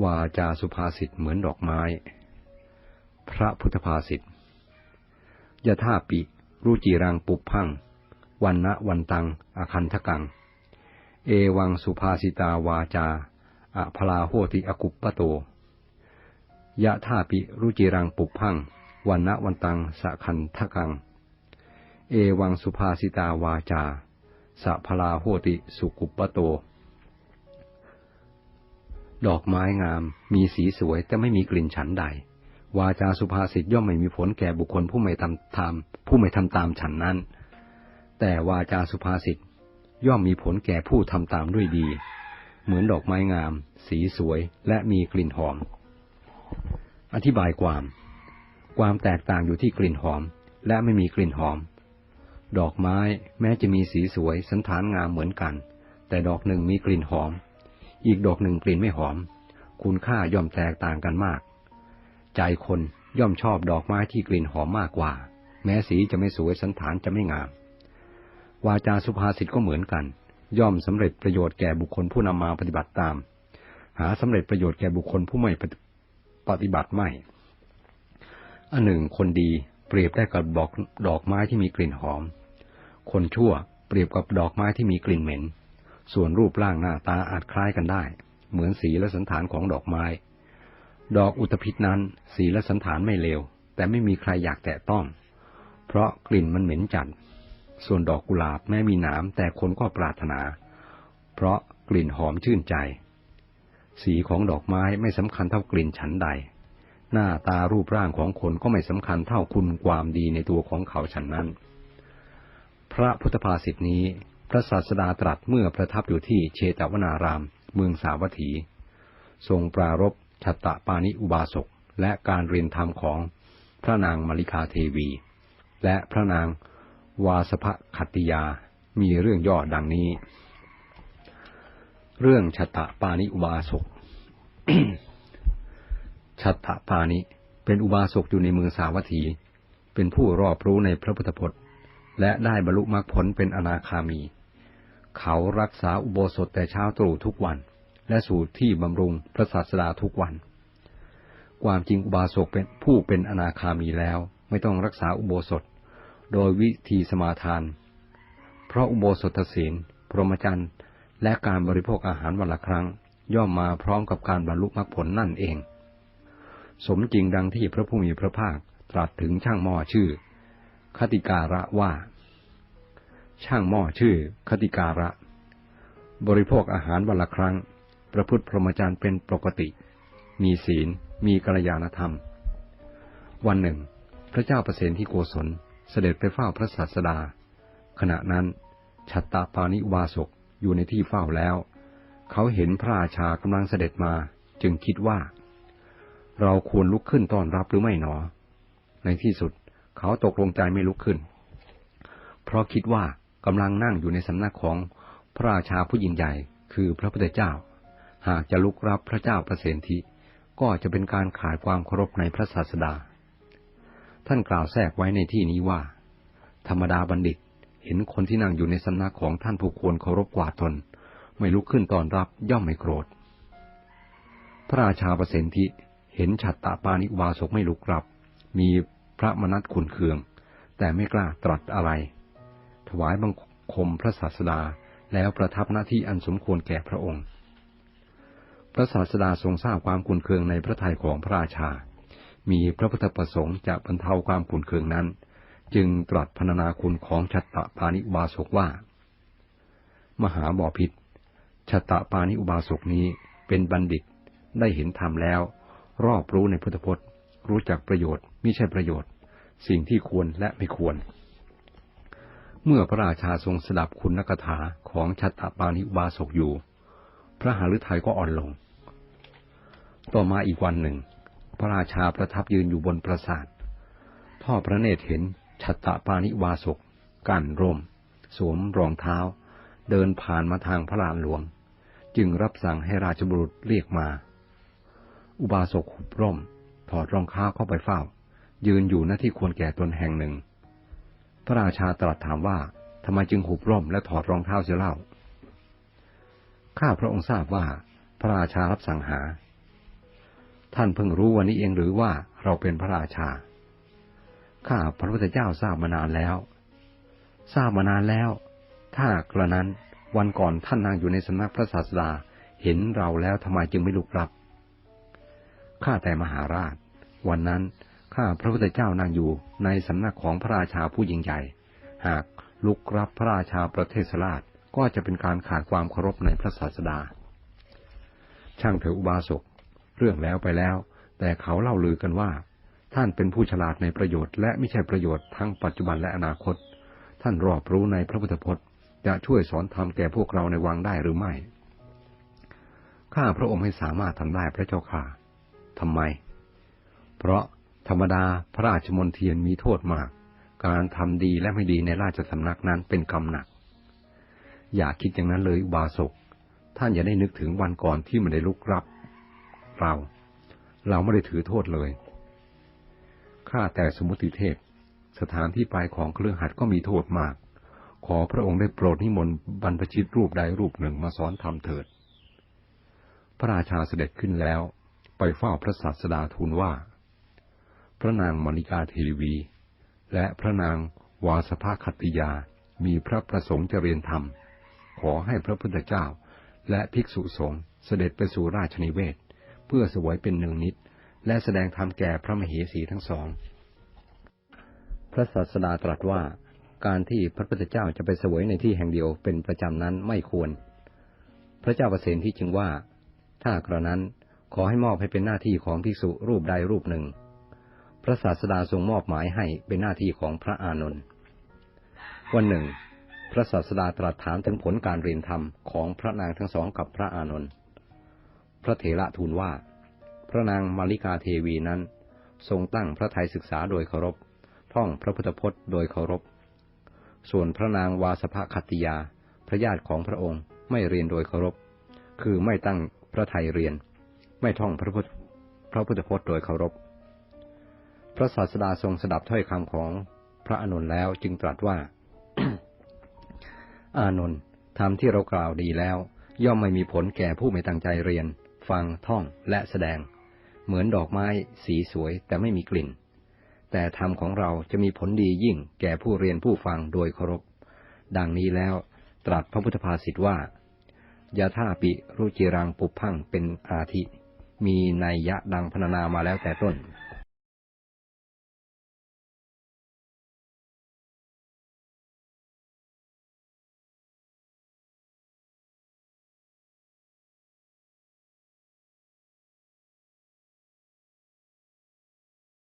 วาจาสุภาษิตเหมือนดอกไม้ พระพุทธภาษิตยะท่าปิรุจิรังปุพัง วันนะวันตัง อคันทกัง เอวังสุภาสิตาวาจาอะพลาโหติอกุปปโต ยะท่าปิรุจิรังปุพัง วันนะวันตังสะคันทกัง เอวังสุภาสิตาวาจาสะพลาโหติสุกุปปโต ดอกไม้งาม มีสีสวยแต่ไม่มีกลิ่นฉันใด วาจาสุภาษิตย่อมไม่มีผลแก่บุคคลผู้ไม่ทำตามผู้ไม่ทำตามฉันนั้น แต่วาจาสุภาษิตย่อมมีผลแก่ผู้ทำตามด้วยดี เหมือนดอกไม้งาม สีสวยและมีกลิ่นหอม อธิบายความ ความแตกต่างอยู่ที่กลิ่นหอม และไม่มีกลิ่นหอม ดอกไม้แม้จะมีสีสวยสันฐานงามเหมือนกัน แต่ดอกหนึ่งมีกลิ่นหอม อีกดอกหนึ่งกลิ่นไม่หอม คุณค่าย่อมแตกต่างกันมาก ใจคนย่อมชอบดอกไม้ที่กลิ่นหอมมากกว่า แม้สีจะไม่สวยสันฐานจะไม่งาม วาจาสุภาษิตก็เหมือนกัน ย่อมสำเร็จประโยชน์แก่บุคคลผู้นำมาปฏิบัติตาม หาสำเร็จประโยชน์แก่บุคคลผู้ไม่ปฏิบัติไม่ อันหนึ่งคนดีเปรียบได้กับดอกดอกไม้ที่มีกลิ่นหอม คนชั่วเปรียบกับดอกไม้ที่มีกลิ่นเหม็น ส่วนรูปร่างหน้าตาอาจคล้ายกันได้ เหมือนสีและสันฐานของดอกไม้ ดอกอุตภิษนั้น สีและสันฐานไม่เลว แต่ไม่มีใครอยากแตะต้อง เพราะกลิ่นมันเหม็นจัด ส่วนดอกกุหลาบแม้มีหนามแต่คนก็ปรารถนา เพราะกลิ่นหอมชื่นใจ สีของดอกไม้ไม่สำคัญเท่ากลิ่นฉันใด หน้าตารูปร่างของคนก็ไม่สำคัญเท่าคุณความดีในตัวของเขาฉันนั้น พระพุทธภาษิตนี้ พระศาสดาตรัสเมื่อประทับอยู่ที่เชตวนาราม เมืองสาวัตถี ทรงปรารบชัตตปานิอุบาสกและการเรียนธรรมของพระนางมาริคาเทวี และพระนางวาสภคัตติยามีเรื่องย่อดังนี้ เรื่องชัตตปานิอุบาสกชัตตปานิเป็นอุบาสกอยู่ในเมืองสาวัตถี เป็นผู้รอบรู้ในพระพุทธพจน์ และได้บรรลุมรรคผลเป็นอนาคามี เขารักษาอุโบสถแต่เช้าตรู่ทุกวัน และสู่ที่บำรุงพระศาสดาทุกวัน ความจริงอุบาสกเป็นผู้เป็นอนาคามีแล้ว ไม่ต้องรักษาอุโบสถ โดยวิธีสมาทาน เพราะอุโบสถศีลพรหมจรรย์และการบริโภคอาหารวันละครั้ง ย่อมมาพร้อมกับการบรรลุมรรคผลนั่นเอง สมจริงดังที่พระผู้มีพระภาคตรัสถึงช่างหม้อชื่อ คติการะว่า ช่างหม้อชื่อคติการะ บริโภคอาหารวันละครั้ง ประพฤติพรหมจรรย์เป็นปกติ มีศีล มีกัลยาณธรรม วันหนึ่ง พระเจ้าประเสนที่โกศลเสด็จไปเฝ้าพระศาสดา ขณะนั้นชัตตาปานิวาสกอยู่ในที่เฝ้าแล้ว เขาเห็นพระราชากำลังเสด็จมาจึงคิดว่า เราควรลุกขึ้นต้อนรับหรือไม่หนอ ในที่สุดเขาตกลงใจไม่ลุกขึ้น เพราะคิดว่า กำลังนั่งอยู่ในสำนักของพระราชาผู้ยิ่งใหญ่คือพระพุทธเจ้า หากจะลุกรับพระเจ้าประเสนทิก็จะเป็นการขาดความเคารพในพระศาสดา ท่านกล่าวแทรกไว้ในที่นี้ว่า ธรรมดาบัณฑิตเห็นคนที่นั่งอยู่ในสำนักของท่านผู้ควรเคารพกว่าตน ไม่ลุกขึ้นตอนรับย่อมไม่โกรธ พระราชาประเสนทิเห็นฉัตตาปานิวาสกไม่ลุกรับ มีพระมนัตขุนเคือง แต่ไม่กล้าตรัสอะไร ถวายบังคมพระศาสดาแล้วประทับหน้าที่อันสมควรแก่พระองค์ พระศาสดาทรงทราบความขุนเคืองในพระทัยของพระราชา มีพระพุทธประสงค์จะบรรเทาความขุนเคืองนั้น จึงตรัสพรรณนาคุณของชัตตปานิอุบาสกว่า มหาบอพิษชัตตปานิอุบาสกนี้เป็นบัณฑิตได้เห็นธรรมแล้ว รอบรู้ในพุทธพจน์ รู้จักประโยชน์ไมิใช่ประโยชน์ สิ่งที่ควรและไม่ควร เมื่อพระราชาทรงสดับคุณนักถาของชัตตปานิอุบาสกอยู่ พระหฤทัยก็อ่อนลง ต่อมาอีกวันหนึ่ง พระราชาประทับยืนอยู่บนปราสาททอดพระเนตรเห็นชัตตปานิวาสกกั้นร่ม สวมรองเท้า เดินผ่านมาทางพระลานหลวง จึงรับสั่งให้ราชบุรุษเรียกมา อุบาสกหุบร่ม ถอดรองเท้าเข้าไปเฝ้า ยืนอยู่หน้าที่ควรแก่ตนแห่งหนึ่ง พระราชาตรัสถามว่าทำไมจึงหุบร่มและถอดรองเท้าเสียเล่า ข้าพระองค์ทราบว่า พระราชารับสั่งหา ท่านเพิ่งรู้วันนี้เองหรือว่าเราเป็นพระราชา ข้าพระพุทธเจ้าทราบมานานแล้ว ทราบมานานแล้ว ถ้ากระนั้นวันก่อนท่านนั่งอยู่ในสำนักพระศาสดาเห็นเราแล้วทำไมจึงไม่ลุกรับ ข้าแต่มหาราช วันนั้น ข้าพระพุทธเจ้านั่งอยู่ในสำนักของพระราชาผู้ยิ่งใหญ่ หากลุกรับพระราชาประเทศราชก็จะเป็นการขาดความเคารพในพระศาสดา ช่างเถออุบาสก เรื่องแล้วไปแล้ว แต่เขาเล่าลือกันว่า ท่านเป็นผู้ฉลาดในประโยชน์และไม่ใช่ประโยชน์ทั้งปัจจุบันและอนาคต ท่านรอบรู้ในพระพุทธพจน์ จะช่วยสอนธรรมแก่พวกเราในวังได้หรือไม่ ข้าพระองค์ไม่สามารถทำได้พระเจ้าค่ะทำไม เพราะ ธรรมดาพระราชมนเทียนมีโทษมาก การทำดีและไม่ดีในราชสำนักนั้นเป็นกรรมหนัก อย่าคิดอย่างนั้นเลยอุบาสก ท่านอย่าได้นึกถึงวันก่อนที่มันได้ลุกรับ เรา เราไม่ได้ถือโทษเลย ข้าแต่สมุติเทพ สถานที่ไปของเครื่องหัดก็มีโทษมาก ขอพระองค์ได้โปรดนิมนต์บรรพชิตรูปใดรูปหนึ่งมาสอนธรรมเถิด พระราชาเสด็จขึ้นแล้ว ไปเฝ้าพระศาสดาทูลว่า พระนางมณิกาเทวี และพระนางวาสภาคติยา มีพระประสงค์จะเรียนธรรม ขอให้พระพุทธเจ้า และภิกษุสงฆ์เสด็จไปสู่ราชนิเวศ เพื่อสวยเป็นหนึ่งนิด และแสดงธรรมแก่พระมเหสีทั้งสอง พระศาสดาตรัสว่าการที่พระพุทธเจ้าจะไปสวยในที่แห่งเดียวเป็นประจำนั้นไม่ควร พระเจ้าประเสนที่จึงว่า ถ้ากระนั้นขอให้มอบให้เป็นหน้าที่ของภิกษุรูปใดรูปหนึ่ง พระศาสดาทรงมอบหมายให้เป็นหน้าที่ของพระอานนท์วันหนึ่ง พระศาสดาตรัสถามถึงผลการเรียนธรรมของพระนางทั้งสองกับพระอานนท์พระเถระทูลว่า พระนางมาริกาเทวีนั้น ทรงตั้งพระไทยศึกษาโดยเคารพท่องพระพุทธพจน์โดยเคารพ ส่วนพระนางวาสภคัตติยา พระญาติของพระองค์ไม่เรียนโดยเคารพ คือไม่ตั้งพระไทยเรียน ไม่ท่องพระพุทธพระพุทธพจน์โดยเคารพพ ระศาสดาทรงสดับถ้อยคำของพระอานนท์แล้วจึงตรัสว่า อานนท์ธรรมที่เรากล่าวดีแล้ว ย่อมไม่มีผลแก่ผู้ไม่ตั้งใจเรียน ฟังท่องและแสดง เหมือนดอกไม้สีสวยแต่ไม่มีกลิ่น แต่ธรรมของเราจะมีผลดียิ่งแก่ผู้เรียนผู้ฟังโดยเคารพ ดังนี้แล้วตรัสพระพุทธภาษิตว่ายาท่าปิรุจิรังปุพังเป็นอาทิ มีนัยยะดังพรรณนามาแล้วแต่ต้น